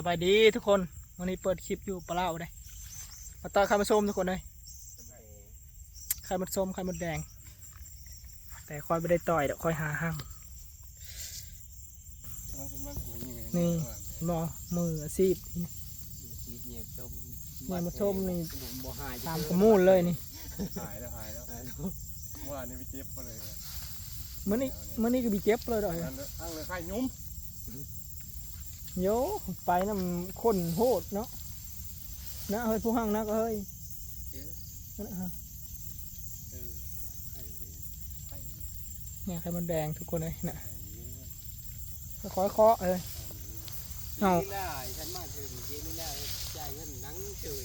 สบายดีทุกคนวันนี้เปิดคลิปอยู่ปลาเล่าเลยมาต่อไข่มาส้มทุกคนเลยไข่มดส้มไข่มดแดง แต่คอยไม่ได้ต่อยเดี๋ยวคอยหาห้างนี่หมอมืออาชีพนี่เนี่ยมาชมนี่ตามขมูลเลยนี่หายแล้วหายแล้วเมื่อวานนี้ไปเจ็บมาเลยเนี่ยมื่อนี้มื่อนี้ก็บีเจ็บเลยดอกนั่นเลยข้างเลยไข่ยุ้ม โยไปน้ำข้นโหดเนาะนะเฮ้ยผู้ห้างนักเฮ้ยนะฮะเนี่ยไข่มดแดงทุกคนเลยนะคอยเคาะเลยเอาได้ฉันมาถึงเจนี่ได้จ่ายเงินหนังเฉย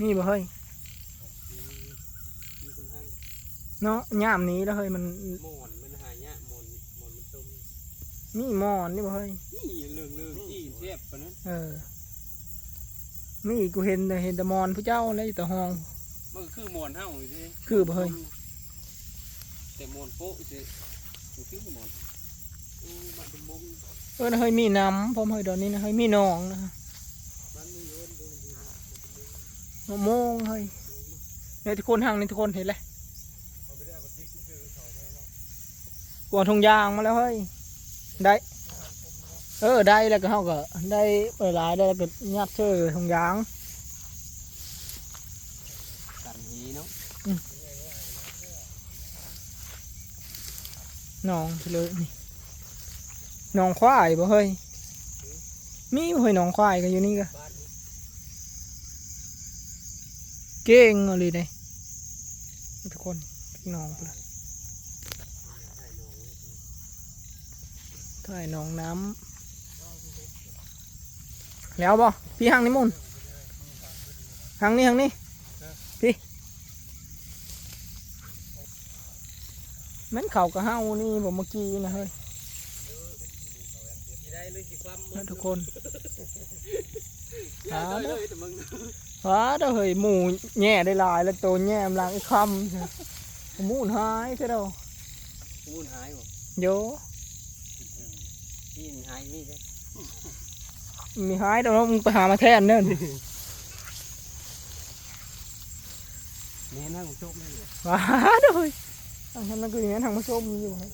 นี่บ่เฮ้ย มีมีคุณท่าน เนาะย่ามนี้แล้วเฮ้ยมันหมอนมันหายะหมอนหมอนมันต้มมีหมอนนี่บ่เฮ้ยนี่เรื่องเรื่องจี้เสียบปะนั้นเออมีกูเห็นแต่เห็นแต่หมอนผู้เจ้าแล้วอยู่แต่ห้องมันก็คือหมอนเฮาเลยสิคือบ่เฮ้ยแต่หมอนโป๊ะสิอยู่ที่หมอนโอ้บ้านเป็นมุมเออนะเฮ้ยมีน้ำพร้อมเฮ้ยเดอนนี้นะเฮ้ยมีหนองนะบ้านไม่เยอะดูดีนะมะม่วงเฮ้ยเนี่ยทุกคนห่างนี่ทุกคนเห็นเลย กวนทงยางมาแล้วเฮ้ยได้เออได้แล้วก็เฮาก็ได้เปิดหลายได้แล้วก็ยัดเชื่อทงยางกันหีเนาะหนองไปเลยนี่หนองควายบ่เฮ้ยมีบ่เฮ้ยหนองควายกันอยู่นี่ก็บ้านนี้เก่งอะไรเลยทุกคนพี่น้องไปเลย ถ่ายหนองน้ำแล้วบ่พี่หางนี่มุนหางนี่หางนี่พี่แม่นเข่ากระเฮานี่บ่เมื่อกี้นะเฮ้ยสิได้เลยสิความนะทุกคนอย่าเลยเลยแต่มึงว้าเด้อเฮ้ยหมูแง่ได้หลายแล้วตัวแง่มนลางไอ้คำใช่หมูหายใช่เด้อมูนหายบ่โยนี่ มันหายนี่ใช่มีหายแต่ว่ามึงไปหามาแทนเนิ่นแม่นั่งชกนี่ว้าเด้อเฮ้ยทางฉันมันก็อย่างนั้นทางมาส้มอยู่เฮ้ย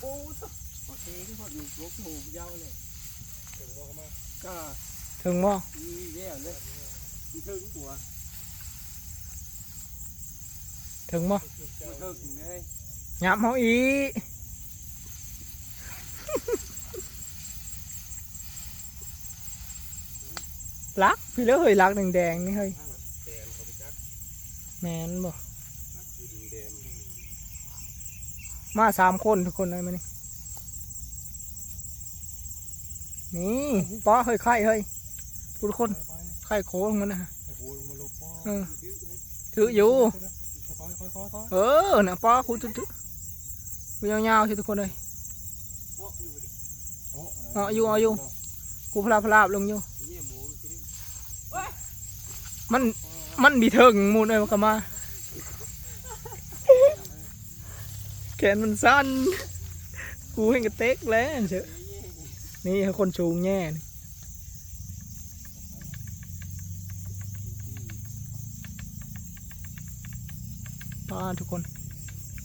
โอ้ตบโอเคที่พออยู่ลกหมูยาวเลยก็ถึงบ่มีแย่เลยมีถึงตัวถึงบ่มาถึงเลยยับเฮาอี ลักพี่เลยเฮ้ยลักแดงๆนี่เฮ้ยแมนบ่มาสามคนทุกคนเลยมานี่นี่ป้อเฮ้ยไข่เฮ้ยทุกคนไข่โค้งมันนะถืออยู่ค่ออยค่อยค่อยเออน่ะป้อคุณถือถือกูยาวๆใช่ทุกคนเลยเพราอยู่เอาอยู่เอาอยู่กูพลาพลาบลงอยู่ มันมันบีเทิงมูเลยมันก็มาแขนมันสั้น กูเห็นกระเต็กแล้วเชอะนี่คนชูงแง่ป้าทุกคน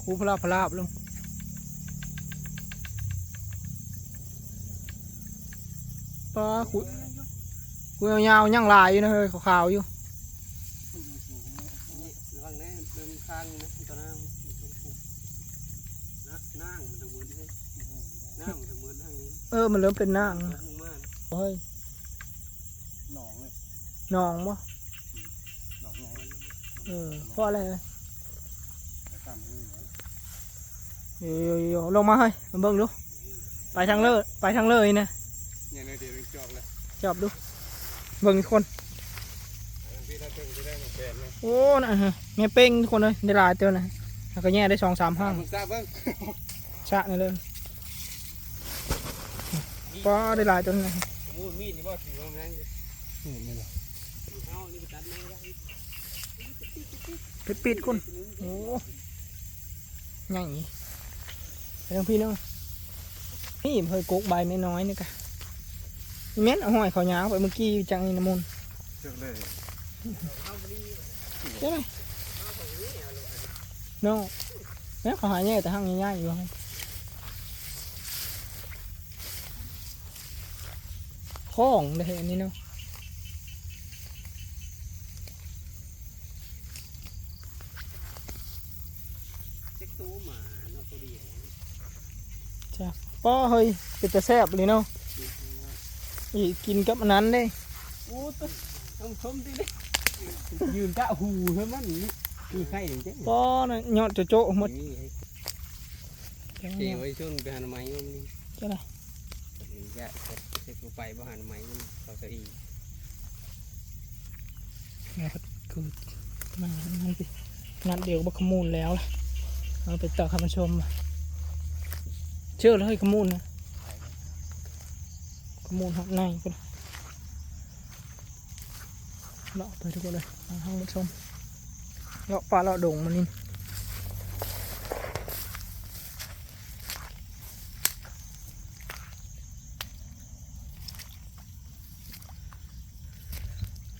กูพลาพลาบลงป้ากูกูยาวๆย่างลายอยู่นะเฮ้ยขาวๆอยู่ นี่ระวังนะมันข้างนะตอนนั้นนะนั่งมันทางมือนี่นั่งมันทางมือทางนี้ เออมันเริ่มเป็นนางลนะงมาเฮ้ยหนองเลยนองบ่หนองไงเออเพราะอะไรแต่ตามนี่นะเดี๋ยวๆๆลงมาเฮ้ยมาเบิ่งดูไปทางเลยไปทางเลยนะเนี่ยในเดี๋ยวจอกเลยจับดูเบิ่งทุกคนพี่ถ้าเจอจะได้มาแกนเลยโอ้นะฮะแม่เป้งทุกคนเลยได้หลายเตัวนะแล้วก็แง่ได้สองสามห้างมึงทราบบ้างชะนี่เลย ป้าได้หลายตัวนะมูนมีดนี่ว่ถือว่ามันนั่งนี่นี่หละอยู่เฮานี่ไปตัดไม้ได้ปิดปิดๆคนโอ้ใหญ่ไปทางพี่เนาะนี่เพิ่นกกใบไม่น้อยนี่กะนี่แม่นเอาหอยเขายาวไปเมื่อกี้จังนี่น้ำมนต์เชื่อเลใช่ไหมเนาะแม่นเขาหาแย่แต่ห้างง่ายๆอยู่ครับ ข้องได้เห็นอันนี้เนาะเจ็กตู้หมาเนาะตัวเดียวป้อเฮ้ยเป็นแต่แซ่บเลยเนาะอีกินกับอันนั้นเด้โอ้ตัวต้องชมดิเลยยืนกะหูเฮ้ยมันนี่คือไข่อย่างเจ๊ป้อนะยอดโจโจ้หมดนี่แข็งเจ๊เนี่ยไว้ช่วงไปหันไม้มันนี่เจ้าไหนนี่ยะ เจ็บไปบ่หันไม้มันเขาจะอีนี่ยครับคือมานั่นสินัดเดียวบักขมูลแล้วล่ะเอาไปต่อคำชม เชื่อเลยขมูลนะขมูลหักในก็เลาะไปทุกคนเลยมาห้งผู้ชมเลาะปลาเลาะดงมันนี่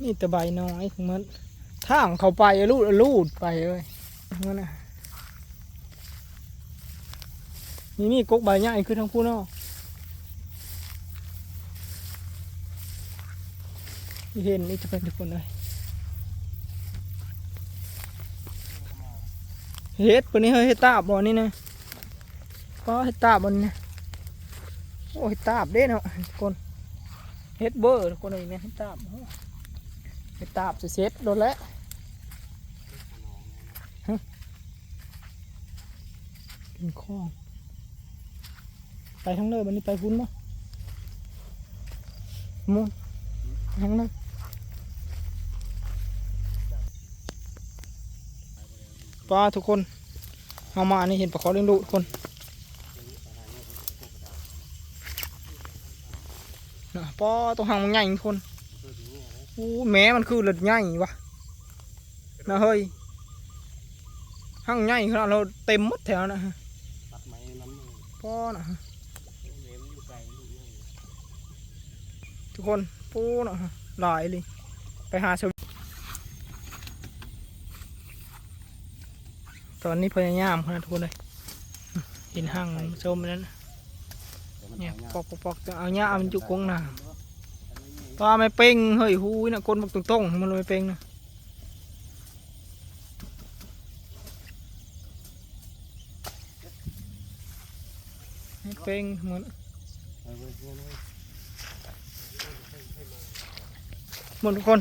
นี่แต่ใบน้อยของมันทางเขาไปลูดลูดไปเลยมันน่ะนี่มีกกใบใหญ่คือทั้งผู้นอกเห็นนี่จะเป็นทุกคนเลยเฮ็ดปนนี้เฮ้ยเฮ็ดตาบบ่นี่นะก็เฮ็ดตาบบนนี่นะโอ้เฮ็ดตาบเด้เนาะทุกคนเฮ็ดเบอร์ทุกคนเลยเนี่ยเฮ็ดตาบ โอ้เฮ็ดตาบเสร็จโดนแล้วเป็นข้อง ไปทั้งเลยวันนี้ไปพุ่นเนาะมุนทั้งเลยป้าทุกคนเอามาอันี่เห็นปลาขอเลี้ยงดูทุกคนนะป้าตัวหางมันใหญ่ทุกคน อู้แม้มันคือเลือดใหญ่วะนะเฮ้ยหางใหญ่ขนาดเราเต็มหมดแถวนะฮะตัดไม้น้ำมันป้อนะฮะเลี้ยงอยู่ไกลลูกยังทุกคนปูนะฮะหลายเลยไปหาชมตอนนี้พยายามขนาดทุกคนเลยเห็นห้างชมนั้นเนี่ยปอกปอกปอกจะเอาเนี้ยมันจุกกงหนา ปลาไม่เป่งเฮ้ยหูยนะคนบอกตรงๆมันเลยไม่เป่งนะไม่เป่งเหมือนหมดทุกคน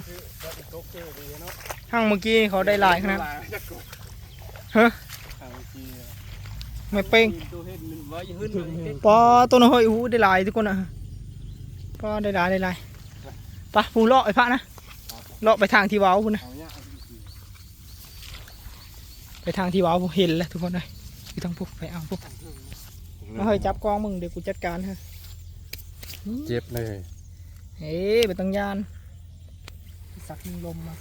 ห้างเมื่อกี้เขาได้หลายขนาดฮะไม่เป่งตัวเห็ดมันไว้ขึ้นเลยปอตัวน้อยหูได้หลายทุกคนอะปอได้หลายได้หลาย ปะปูเลาะไปพระนะเลาะไปทางที่เว้าพูนนะเอาเนี่ยไปทางที่เว้าพูเห็นแล้วทุกคนเลยอยู่ทางพวกไปเอาพวกมาเฮ้ยจับกล้องมึงเดี๋ยวกูจัดการฮะเจ็บเลยเฮ้ยไปตังยานสักยิงลมมา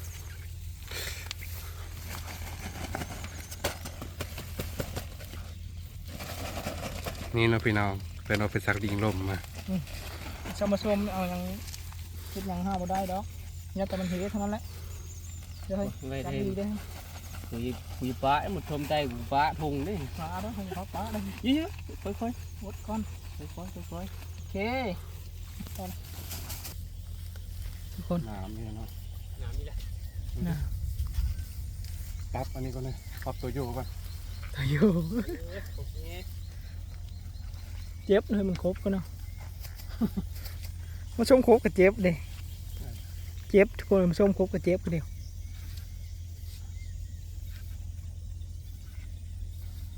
นี่เนาะพี่น้องเป็นเอาไปสักดิงลมมาชมมาชมเอายัง คิดยังห้าบ่ได้ดอกเนี่ยแต่มันเห็นเท่านั้นแหละเดี๋ยวเฮ้ยไว้จับเทดีได้อคุยคุยป้าหมดชมใจกูป้าทงนี่มาเด้อให้เขาป้าเลยยี่ค่อยค่อยวดก่อนค่อยค่อยค่อยค่อยโอเคพอละทุกคนน้ำนี่เนาะน้ำนี่แหละนะปรับอันนี้ก็เลยปรับตัวโยกก่อนตายอยู่เจ็บเลยมันครบกันเนาะ มาชมครบกับเจ็บเลยเจ็บทุกคนมาชมครบกับเจ็บกันเดียว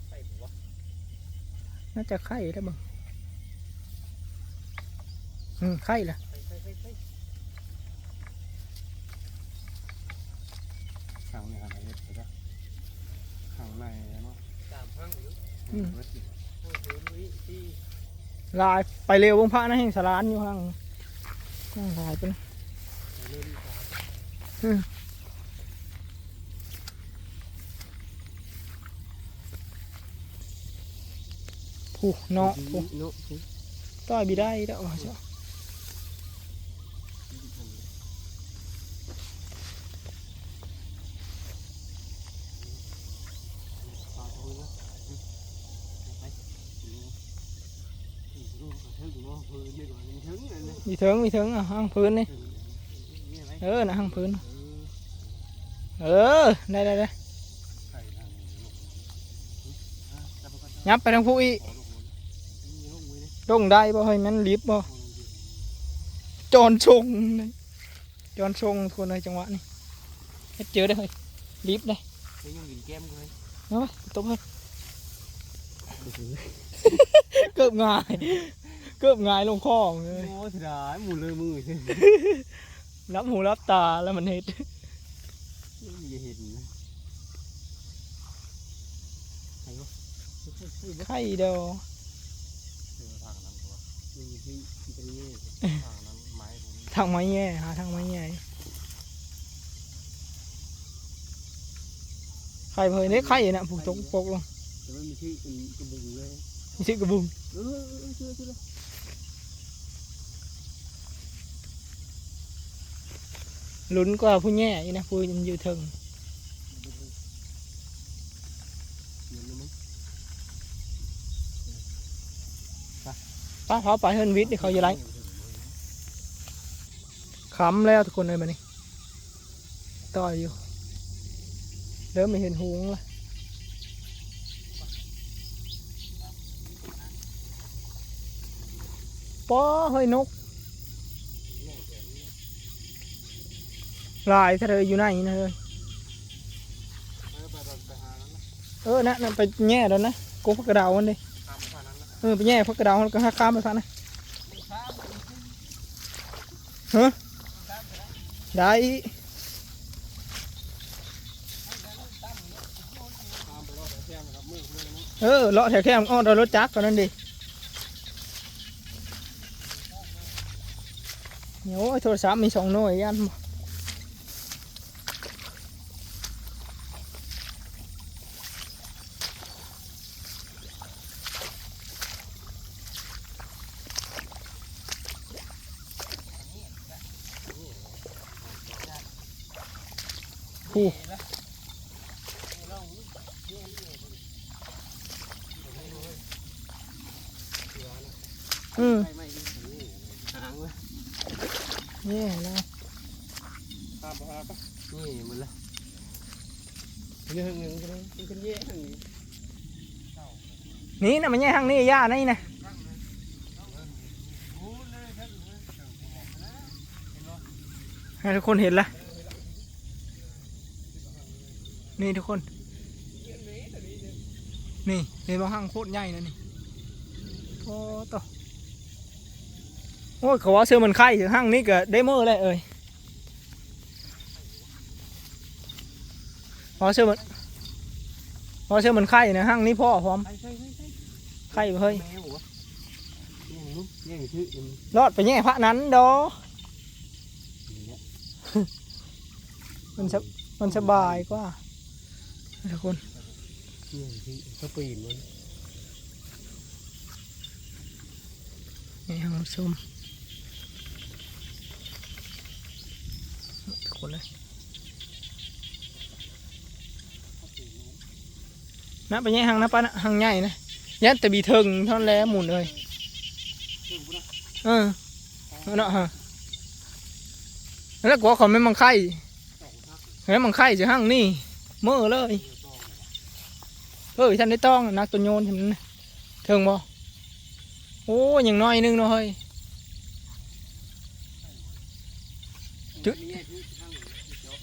ใส่หัวน่าจะไข้แล้วบ้างอืมไข้ละใส่ใส่ใส่ใส่ข้างนี้หันเฮ็ดไปจ้ะข้างในเนาะตามพังอยู่เวทห้าศูนย์วิที่ลายไปเร็ววงพระนะแห่งสารานอยู่ข้าง ต้องหลายไปนะอืผูกเนาะผู้ต่อยบีได้แล้วเจ้า มีเถิงมีเถิงอะห้างพื้นนี่เออนะห้างพื้น เออ ได้ได้ได้ยับไปทางผู้อีขอลูกมันดงได้บ่เฮ้มันลิฟบ่จอนชงจอนชงทวนในจังหวะนี้เฮ็ดเจอได้เฮ้ยลิฟได้ยังกินแก้มเลยเอาไปตบเฮ้ยเกือบง่าย เกือบงายลงคอเลย โอ้เสียดายหมุนเลยมือใช่รับหูรับตาแล้วมันเฮ็ด อย่าเห็นนะใครวะไข่เดียวเจอทางนั้นตัวมันมีที่ที่ตรงนี้ทางนั้นไม้ตรงนี้ทางไม้แย่หาทางไม้แย่ไข่เผยได้ไข่น่ะผูกตกปกลงแต่ว่ามีที่เป็นกระบุงเลย มีชื่อกระบุง เออเออเชื่อเชื่อ ลุ้นกว่าผู้แย่อีนะผู้ยังอยู่เทิงเหมืนมั้งป้าเขาไปเฮิรนวิทย์ที่เขาจะไล่ขำแล้วทุกคนเลยมานี่ต่อยอยู่เริ่มไม่เห็นหูงละป้อเฮ้ยนก ลายทะเลอยู่ไหนนะเฮ้ยเออไปไปไปหานั้นนะเออนะนั่นไปแง่แล้วนะกูพักกระดาวมันดิตามไปทางนั้นนะเออไปแง่พักกระดาวมันก็หักข้ามไปฟังนะฮะได้ตามไปรอบแต่แก้มนะครับมือเลยนะเออเลาะแถวแคมอ้อมรถจักรก่อนนั่นดิเดี๋ยวโทรศัพท์มีสองหน่วยยันบ่ผู้อืม ไม่ไม่หางวะ แย่แล้ว ตามไปหาปะ นี่มันละ เรื่องเงินกันเลยมันกันแย่ทั้งนี้นี่นะมันแย่ทางนี้ย่านี่นะให้ทุกคนเห็นละนี่ทุกคน นี่เห็นว่าห้างโคตรใหญ่นะนี่โอ้ต่อโอ้ยเขาว่าเสื้อมันไข่ถึงห้างนี้ก็ได้เมื่อเลยเอ้ย พอเสื้อมันพอเสื้อมันไข่นะห้างนี้พ่อพร้อมใช่ใช่ใช่ใช่ไข่บ่เฮ้ยแมววะแย่งลูกแย่งชื่อเอ็มรอดไปแย่พระนั้นดอเนี่ยมันสบมันสบายกว่าทุกคนแย่งชื่อเขาปีนมันนี่ทางชมทุกคนเลย นะไปแย่หางนะป้านะหางใหญ่นะยัดแต่บีเทิงเท่านั้นแหล้วหมุนเลยเออเอาเนาะฮะแล้วก็เขาไม่มังไข่ไม่มังไข่จะห้างนี่เมื่อเลยเออท่านได้ต้องนักตัวโยนทำนั้นเทิงบ่โอ้ยอย่างน้อยนึงเนาะเฮ้ยจุดนี่แย่ชื่อข้างหเดี๋ยว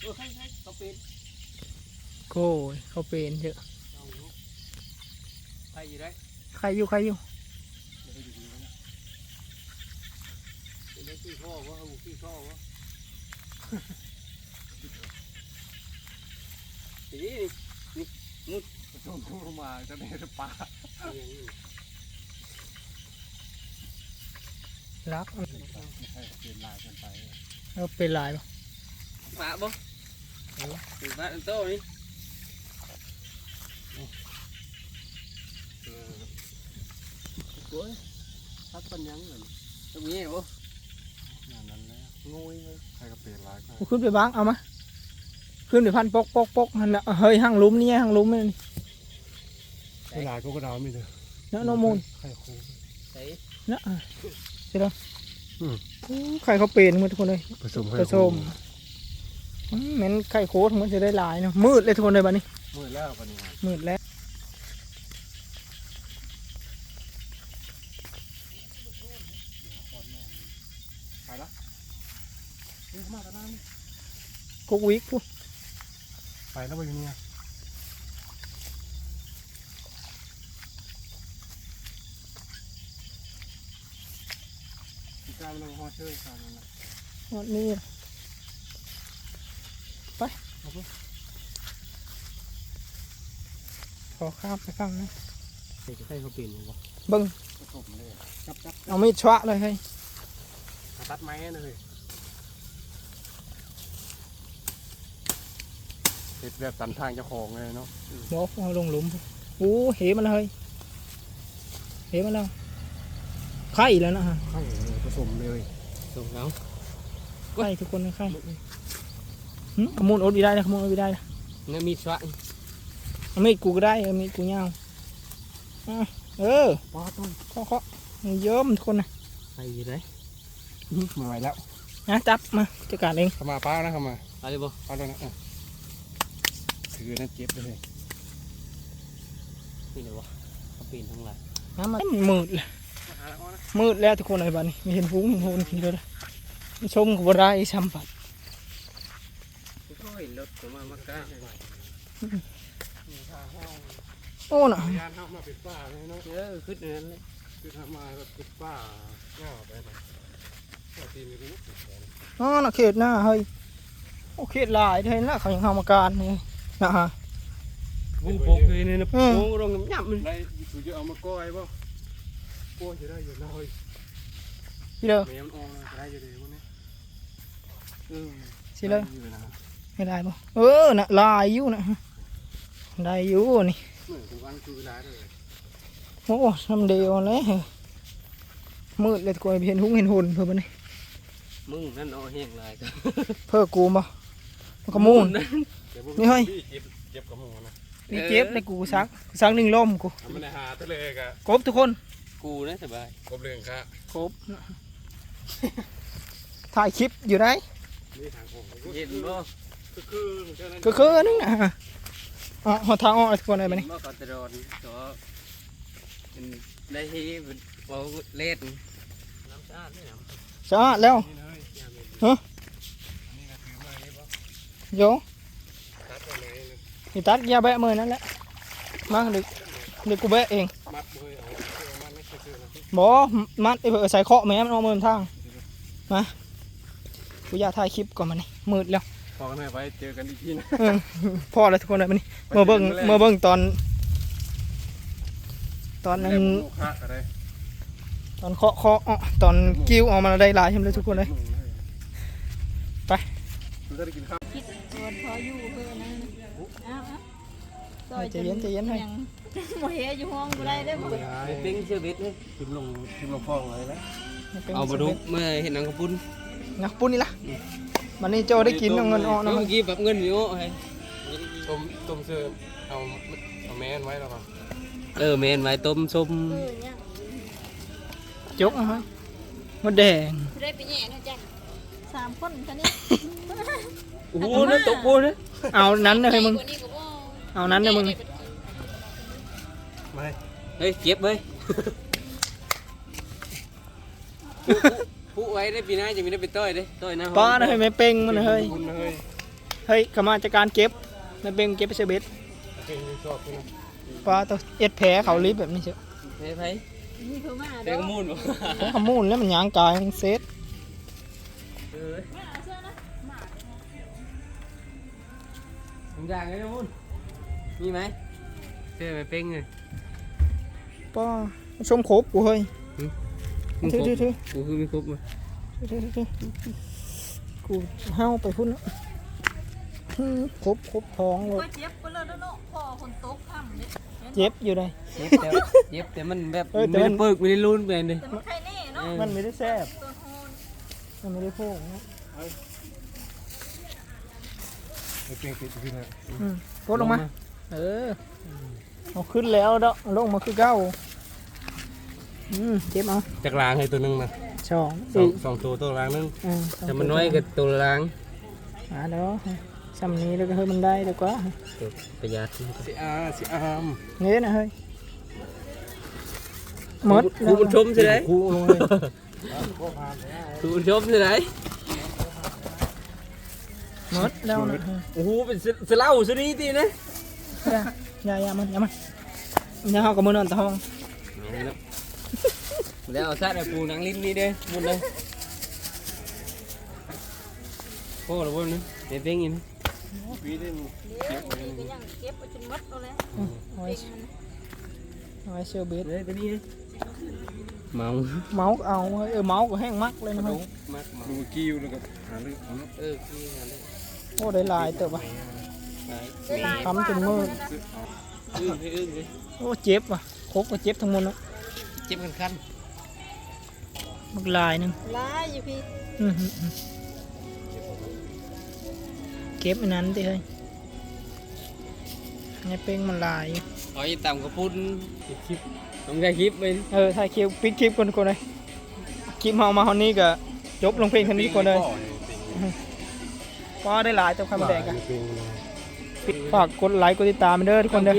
เออใช่ใช่เขาเป็นโอ้ยเขาเป็นเยอะ อยู่ได้ใครอยู่ใครอยู่เป็นได้ชื่อพ่อวะเอาชื่อพ่อวะนี่นี่ต้องลงมาจะได้ปลาอย่างนี้รักให้เปลี่ยนลายกันไปเราเป็นลายปะฝาบ่ถึงฝาอันโตนี่ เออ โอ้ยทักปัญญังเลยตรงนี้บ่อย่างนั้นแล้วงยเลยใครก็เปลี่ยนหลายครั้งเอาขึ้นไปบ้างเอามาขึ้นไปพันปกปกปกหันน่ะเฮ้ยห้างหลุ้มนี่ห้างหลุ้มนี่เวลาก็กระดาวมีเถอะเนาะน้องมูลไข่คูใส่เนาะอะใช่แล้วอู้ใครเขาเป็นหมดทุกคนเลยผสมผสมอืมเหม็นไข่โคตรมันจะได้หลายเนาะมืดเลยทุกคนเลยบัดนี้มือแล้วกันนี่มืดแล้ว ไปละนี่มากันนั่น กุกวิกพูไปแล้วไปอยู่เนี่ยพี่กายมันลงฮอเชอร์กันนะวันนี้ไปขอข้ามไปฟังนะใส่ใส่เขาเป็นบ่เบิ้งผสมเลยจับจับเอามีดชวะเลยเฮ้ยตัดไม้เลย เห็ดแบบตันทางเจ้าของเลยเนาะบอกเอาลงหลุมโอ้เหมันเลยเหมันแล้วไข่แล้วนะฮะไข่ผสมเลยส่งแล้วไข่ทุกคนเลยไข่หึขมูลอดอีได้นะขมูลอดอีได้นะงั้นมีสวะเอามีดกูก็ได้เอามีดกูยาวอะเออป้าต้นเคาะเคาะมันเยิ้มทุกคนนะไปอยู่ไหนมาไหวแล้วนะจับมาจัดการเองเข้ามาป้านะเข้ามาไปเลยบ่ ป้าด้วยนะอะ ถือนั่นเจ็บเลยนี่เลยวะเขาเป็นทั้งหลายน้ำมันมืดเลยมืดแล้วทุกคนเลยบ้านนี้ไม่เห็นฟุ้งเห็นโหนทีเดียวเลยไม่ชมกับบได้ซ้ำปัดโอ้ยรถผมมามากล้าโอ้น่ะยานเข้ามาปิดป้าเลยเนาะเออขึ้นนั่นเลยคือทำมาแบบปิดป้าเงาไปนะปกติไม่รู้อ๋อน่ะเขตหน้าเฮ้ยโอ้เขตหลายเท่นะเขายังทำอาการนี่ นะฮะบุ้งโปกเลยเนี่ยนะอืโปมกลงน้ำยำมันได้ถูจะเอามาก้อยป่ะก้อยจะได้อยู่นะเฮ้ยพี่เด้อแม่มันออกจะได้อยู่เลยพวกนี้เออสิเลยอยู่นะไม่ได้ปะเออน่ะลายอยู่น่ะได้อยู่นี่เหมือนทุกวันคือเวลาเลยโอ้ทำเดียวเลยมืดเลยทุกคนเห็นหุ้งเห็นหุ่นเพื่อนบ่นี่มึงนั่นเอาแห้งลายกันเพื่อกูบ่มันก็มูน นี่เฮ้ยเจ็บเจ็บกับหมูนะนี่เจ็บในกูซักซักหนึ่งล่มกูทำมันหาทะเลกะครบทุกคนกูนะสบายกบเรื่องค่ะครบถ่ายคลิปอยู่ได้นี่ทางของเย็นบ่คือคือเหมือนกันนะก็คือนึงนะอะหอทางออกทุกคนเลยบัดนี้บ่กอตรอนก็เป็นได้ที่เป็นเบาเล็ดน้ำสะอาดไม่น้ำสะอาดแล้วนี่นะเฮ้ยยามเย็นฮะอันนี้ก็ถือมาเลยป่ะโยตัดไปเลย นี่ตัดยาแบะมือนั่นแหละมาเด็กเด็กกูแบะเองมัดเลยเอาเชือกมัดไม่ใช่เชือกนะบอมัดไอ้เผื่อใส่เคาะแม่มันเอามือทางมากูอยากถ่ายคลิปก่อนมันนี่มืดแล้วพอกันหน่อยไปเจอกันอีกทีนะเออพอแล้วทุกคนเลยมันนี่เมื่อเบิ้งเมื่อเบิ้งตอน ตอนนั้นแรกลูกค้าอะไรตอนเคาะเคาะอ้อตอนกิ้วออกมาได้หลายใช่ไหมเลยทุกคนเลยไปเราจะได้กินข้าวคิดส่วนพออยู่เพื่อน เอาวซอยใจเย็นใจเย็นให้ยังโมเฮอยู่ห้องบ่ได้ได้อบ่ปิ้งเชื่อเบ็ดเลยกินลงกินลงฟองเลยนะเอามาดูเมื่อเห็นนังกระปุ้นงักปุ้นนี่ล่ะมันนี่โจได้กินเอาเงินออกนะเมื่อกี้แบบเงินวิวให้ต้มต้มเสื้อเอาเอาแมนไว้แล้วก่อนเออเมนไว้ต้มส้มเออยังจกเอาให้มดแดง ผู้ได้ไปแย่นะจ๊ะ สามคนคันนี้ โอ้โหนั่นตกปูนะเอานั้นเลยมึงกว่านี้ก็บ่เอานั้นเลยมึงไม่เฮ้ยเก็บเว้ยผู้ไว้ได้ปีหน้าจะมีได้ไปต้อยเด้ต้อยนะป้านะเฮ้ยไม่เป่งมันนะเฮ้ย คุณนะเฮ้ยเฮ้ยขมาจากการเก็บไม่เป่งเก็บไปเชเบ็ดเก่งชอบคุณนะป้าต้องเอ็ดแผลเขาลิฟแบบนี้เชียวเฮ้ยไผมีเพิ่นมาเด็เด้กอมูนบ่ของขมูลแล้วมันยางกายมันเซตเออมาเอาเสื้อนะมามึงด่างไงนะมูนมีไหมเสื้อไปเป้งเลยป้าชมครบกูเฮ้ยมึงถืคอรถือบถือกูคือไม่ครบมั้ยถือถือถือกูเห้าไปพุ่นแล้วอืมครบครบท้องเลยก็เจ็บไปเลยเด้อเนาะพ่อคนตกค่ำเด้เจ็บอยู่เลยเจ็บแต่เจ็บแต่มันแบบเออแต่ไม่มันได้ปึกไม่ได้รุนไปเลยแต่มันใครแน่เนาะมันไม่ได้แซ่บ ตัวโหนมันไม่ได้โพกนะไอ้เปียกติดขึ้นนะอืมกดลงมา เออเอาขึ้นแล้วเด้อลงมาคือเก้าอืมเจ็บเอาจากล้างให้ตัวหนึงนะสองสองสองตัวตัวล้างนึงอืมแต่มันน้อยกับตัวล้างอ่าเด้อซ้ำนี้แล้วก็เฮ้ยมันได้เดี๋ยวก็ตัวประหยัดสิอาสิอามนี่นะเฮ้ยหมดครูบุญชมใช่ไหมกูลงเลย ครูบุญชมใช่ไหมหมดแล้วนะโอ้โหเป็นสเล่าสนี้ตีนะอย่าอย่ามันอย่ามันอย่าเอากับมือนอนตะห้องแล้วเอาซะไอ้ปูหนังลิ้นนี่เด้หมดเลยโอ้โหบนนึงเด็ดเพ่งอินปีนี้เดี๋ยวนี่ก็ยังเก็บไปจนหมดเอาแล้วเอาไว้เป็นมันเอาไว้เชือเบสเลยตัวนี้เลย เมาเมาส์ก็เอาเฮ้ยเออเมาส์ก็แห้งมักเลยนะเฮ้ยมากเมาดูกิ้วแล้วก็หาเรื่องเอาเนาะเออคือกันเลยโอ้ได้หลายเติบอะได้ลายทำจนมืดอึ้งไปอึ้งเลยโอ้เจ็บว่ะโคกก็เจ็บทั้งหมดเนาะเจ็บกันคันมักลายหนึงลายอยู่พี่อื้อหือหือเก็บอันนั้นดิเฮ้ยไงเป้งมันลายอยู่เอาอีต่ำกระปุ้นคลิป ต้องได้คลิปไปเออถ่ายคลิปปิดคลิปก่อนก่อนเลยคลิปเฮามาเฮานี้ก็จบลงเพลงคันนี้ก่อนเลยก็ได้หลายแต่ความแดงกันเป็นฝากกดไลค์กดติดตามไปเด้อทุกคนเด้อ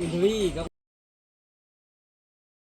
อินทรีกับ